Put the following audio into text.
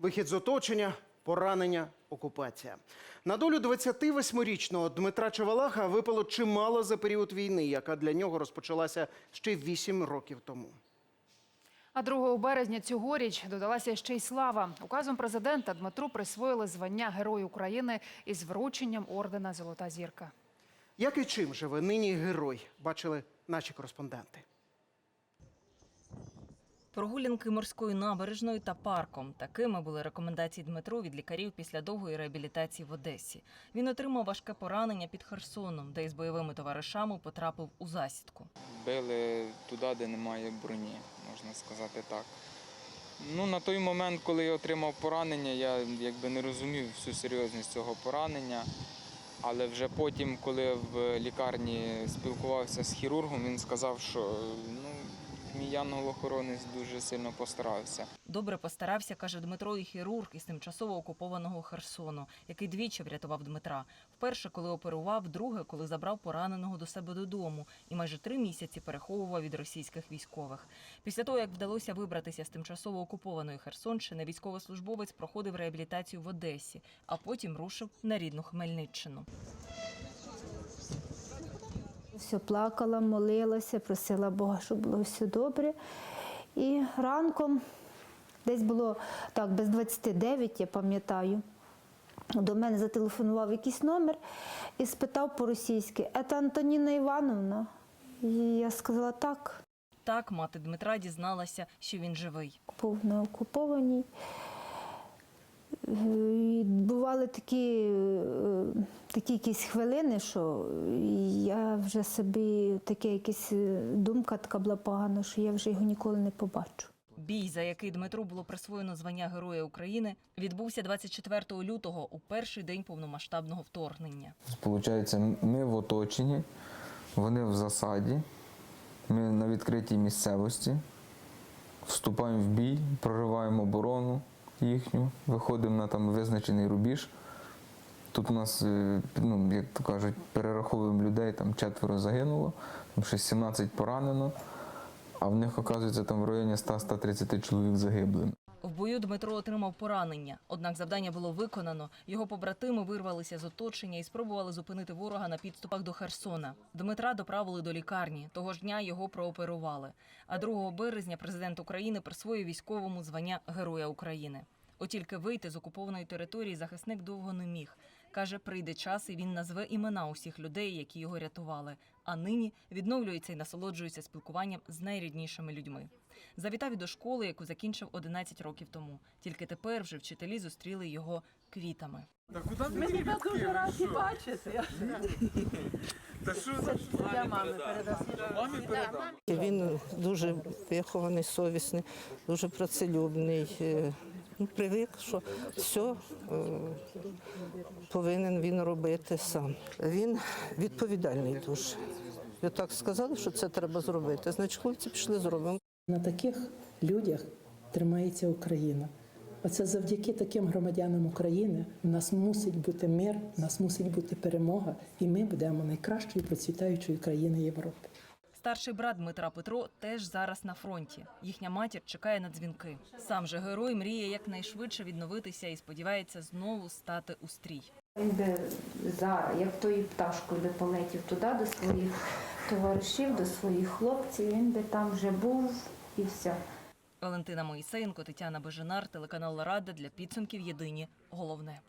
Вихід з оточення, поранення, окупація. На долю 28-річного Дмитра Чевалаха випало чимало за період війни, яка для нього розпочалася ще 8 років тому. А 2 березня цьогоріч додалася ще й слава. Указом президента Дмитру присвоїли звання Герой України із врученням ордена Золота зірка. Як і чим живе нині герой, бачили наші кореспонденти. Прогулянки морською набережною та парком. Такими були рекомендації Дмитру від лікарів після довгої реабілітації в Одесі. Він отримав важке поранення під Херсоном, де із бойовими товаришами потрапив у засідку. били туди, де немає броні, можна сказати так. Ну, на той момент, коли я отримав поранення, я якби не розумів всю серйозність цього поранення. Але вже потім, коли в лікарні спілкувався з хірургом, він сказав, що ну, мій янгол-охоронець дуже сильно постарався. Добре постарався, каже Дмитро, і хірург із тимчасово окупованого Херсону, який двічі врятував Дмитра. Вперше, коли оперував, вдруге, коли забрав пораненого до себе додому, і майже три місяці переховував від російських військових. Після того, як вдалося вибратися з тимчасово окупованої Херсонщини, військовослужбовець проходив реабілітацію в Одесі, а потім рушив на рідну Хмельниччину. Все плакала, молилася, просила Бога, щоб було все добре. І ранком, десь було так, без 29, я пам'ятаю, до мене зателефонував якийсь номер і спитав по-російськи, це Антоніна Івановна? І я сказала так, Так мати Дмитра дізналася, що він живий. був на окупованій. Бували такі, е, такі якісь хвилини, що я вже собі таке якась е, думка така була погана, що я вже його ніколи не побачу. Бій, за який Дмитру було присвоєно звання Героя України, відбувся 24 лютого у перший день повномасштабного вторгнення. Получається, ми в оточенні, вони в засаді, ми на відкритій місцевості, вступаємо в бій, прориваємо оборону їхню, виходимо на там визначений рубіж. Тут у нас, е, ну, як то кажуть, перераховуємо людей, там четверо загинуло, там ще 17 поранено, а в них, оказується, там в районі 100-130 чоловік загиблим. Бою Дмитро отримав поранення. Однак завдання було виконано. Його побратими вирвалися з оточення і спробували зупинити ворога на підступах до Херсона. Дмитра доправили до лікарні. Того ж дня його прооперували. А 2 березня президент України присвоїв військовому звання Героя України. От тільки вийти з окупованої території захисник довго не міг. Каже, прийде час, і він назве імена усіх людей, які його рятували. А нині відновлюється і насолоджується спілкуванням з найріднішими людьми. Завітав і до школи, яку закінчив 11 років тому. Тільки тепер вже вчителі зустріли його квітами. Ми тебе дуже раді бачити. Це для мами передаси. Він дуже вихований, совісний, дуже працелюбний. Привик, що все повинен він робити сам. Він відповідальний дуже. Ви так сказали, що це треба зробити. Значить, хлопці пішли зробимо. На таких людях тримається Україна. Оце завдяки таким громадянам України у нас мусить бути мир, у нас мусить бути перемога, і ми будемо найкращою процвітаючою країною Європи. Старший брат Дмитра Петро теж зараз на фронті. Їхня матір чекає на дзвінки. Сам же герой мріє якнайшвидше відновитися і сподівається знову стати у стрій. Він би зараз, як тою пташкою би полетів туди до своїх товаришів, до своїх хлопців, він би там вже був і все. Валентина Моїсеєнко, Тетяна Бежинар, телеканал Рада для підсумків Єдині. Головне.